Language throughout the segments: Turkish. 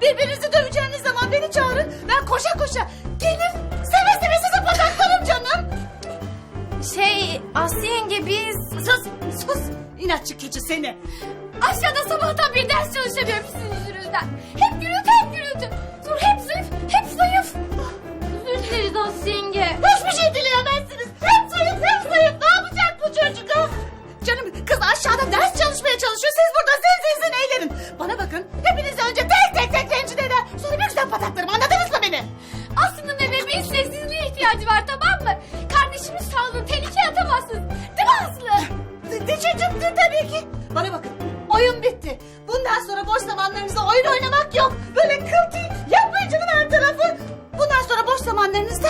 birbirinizi döveceğiniz zaman beni çağırın. Ben koşa koşa gelir seve seve sizi pataklarım canım. Şey Aslı yenge biz Sus sus inatçı keçi seni. aşağıda sabahtan bir ders çalışamıyorum sizin yüzünüzden. Hep gürültü hep gürültü. Sonra hep zayıf hep zayıf. Özür dileriz Aslı yenge. Sağlığını tehlikeye atamazsınız. Değil mi Aslı? De, de tabii ki. Bana bakın oyun bitti. Bundan sonra boş zamanlarınızda oyun oynamak yok. Böyle kıl tüy yapmayın canım her tarafı. Bundan sonra boş zamanlarınızda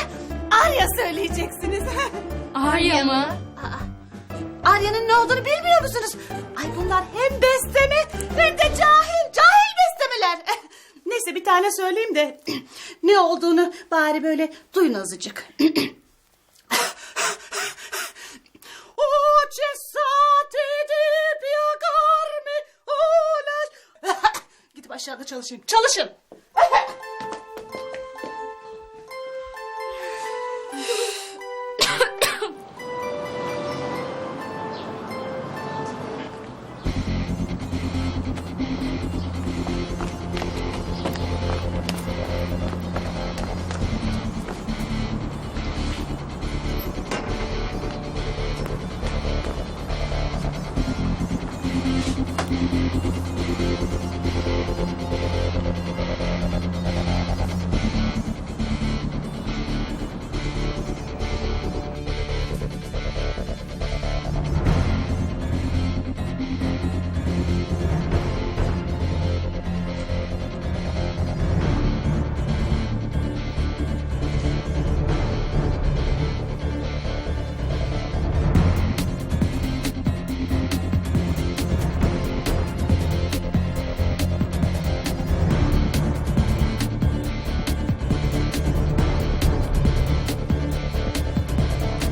Arya söyleyeceksiniz. Arya mı? Aa, Arya'nın ne olduğunu bilmiyor musunuz? Ay bunlar hem bestemi hem de cahil. Cahil bestemeler. Neyse bir tane söyleyeyim de ne olduğunu bari böyle duyun azıcık. çalışayım. Çalışın.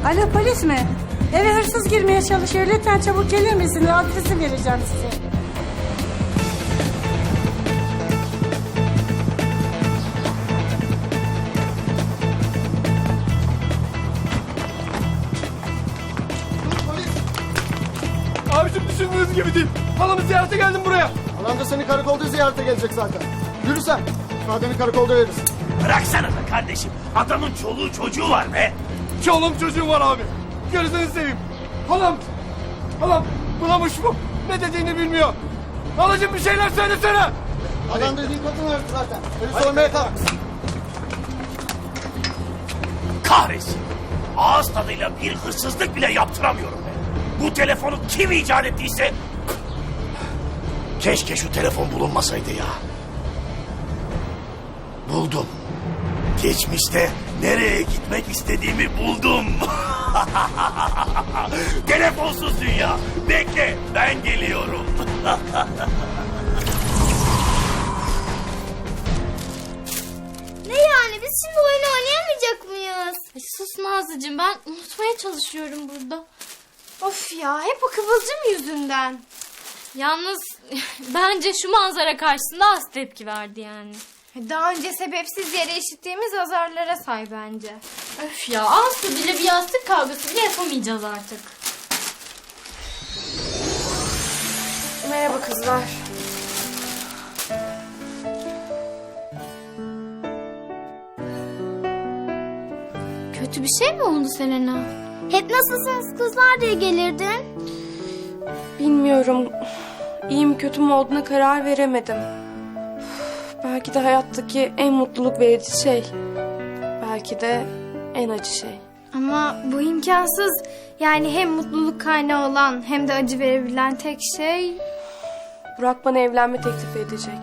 Alo polis mi? Eve hırsız girmeye çalışıyor. Lütfen çabuk gelir misiniz? Adresi vereceğim size. Abicim düşündüğünüz gibi değil. Halamı ziyarete geldim buraya. Alan da seni karakolda ziyarete gelecek zaten. Yürü sen. İfadeni karakolda verirsin. Bıraksana da kardeşim. Adamın çoluğu çocuğu var be. Çoluğum çocuğum var abi. Gözünü seveyim. Halam. Halam bulamış bu. Ne dediğini bilmiyor. Halacığım bir şeyler söylesene. Adam dediğin kadın öldü zaten. Beni sormaya kalk. Kahretsin. Ağız tadıyla bir hırsızlık bile yaptıramıyorum be. Bu telefonu kim icat ettiyse... Keşke şu telefon bulunmasaydı ya. Buldum. Geçmişte nereye gitmek istediğimi buldum. Telefonsuz dünya. Bekle ben geliyorum. Ne yani biz şimdi oyun oynayamayacak mıyız? Ay sus Nazlıcığım ben unutmaya çalışıyorum burada. Of ya hep o kıvılcım yüzünden. Yalnız bence şu manzara karşısında az tepki verdi yani. Daha önce sebepsiz yere işittiğimiz azarlara say bence. Öf ya Aslı bile bir yastık kavgası bile yapamayacağız artık. Merhaba kızlar. Kötü bir şey mi oldu Selena? Hep nasılsınız kızlar diye gelirdin. Bilmiyorum. İyi mi kötü mü olduğuna karar veremedim. Belki de hayattaki en mutluluk verici şey. Belki de en acı şey. Ama bu imkansız. Yani hem mutluluk kaynağı olan hem de acı verebilen tek şey... Burak bana evlenme teklif edecek.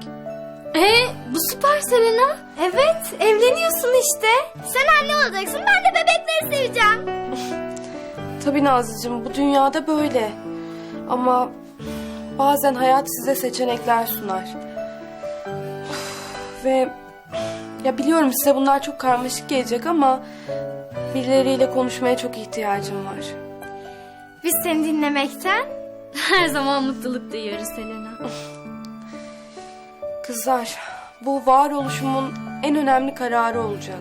Ee, bu süper Selena. Evet, evleniyorsun işte. Sen anne olacaksın ben de bebekleri seveceğim. Tabii Nazlıcığım bu dünyada böyle. Ama bazen hayat size seçenekler sunar. Ve ya biliyorum size bunlar çok karmaşık gelecek ama birileriyle konuşmaya çok ihtiyacım var. Biz seni dinlemekten Her zaman mutluluk duyuyoruz Selena. Kızlar, bu varoluşumun en önemli kararı olacak.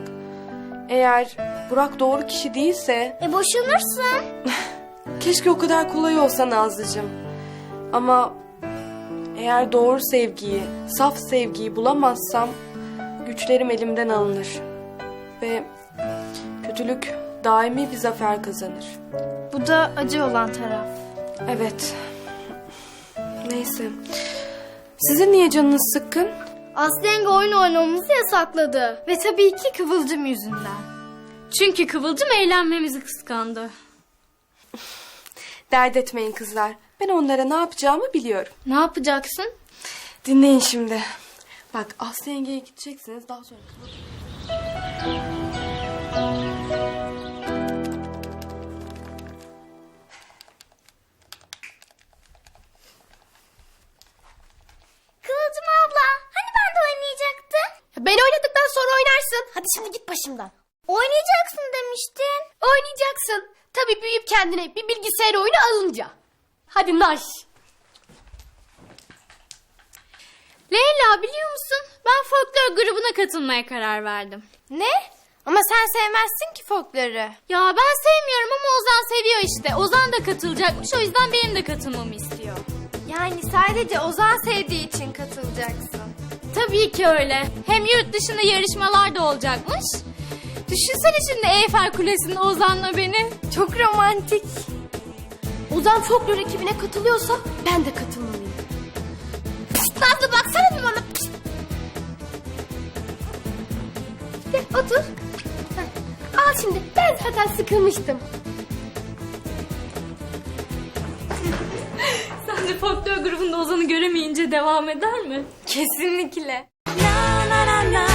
Eğer Burak doğru kişi değilse E boşanırsın. keşke o kadar kolay olsa Nazlıcığım. Ama eğer doğru sevgiyi, saf sevgiyi bulamazsam güçlerim elimden alınır. Ve kötülük daimi bir zafer kazanır. Bu da acı olan taraf. Evet. Neyse. Sizin niye canınız sıkkın? Aslı yenge oyun oynamamızı yasakladı. Ve tabii ki Kıvılcım yüzünden. Çünkü Kıvılcım eğlenmemizi kıskandı. Dert etmeyin kızlar. Ben onlara ne yapacağımı biliyorum. Ne yapacaksın? Dinleyin şimdi. Bak Aslı yengeye gideceksiniz daha sonra. Kıvılcım abla hani ben de oynayacaktım? Ben oynadıktan sonra oynarsın. Hadi şimdi git başımdan. Oynayacaksın demiştin. Oynayacaksın. Tabii büyüyüp kendine bir bilgisayar oyunu alınca. Hadi naş. Leyla biliyor musun? Ben folklor grubuna katılmaya karar verdim. Ne? Ama sen sevmezsin ki folkları. Ya ben sevmiyorum ama Ozan seviyor işte. Ozan da katılacakmış o yüzden benim de katılmamı istiyor. Yani sadece Ozan sevdiği için katılacaksın. Tabii ki öyle. Hem yurt dışında yarışmalar da olacakmış. Düşünsene şimdi Eyfel Kulesi'nin Ozan'la beni. Çok romantik. Ozan folklor ekibine katılıyorsa ben de katılmalıyım. Pişt Nazlı baksana bir bana. Pişt. Gel otur. Heh, Al şimdi ben zaten sıkılmıştım. Sence folklor grubunda Ozan'ı göremeyince devam eder mi? Kesinlikle. Na na na na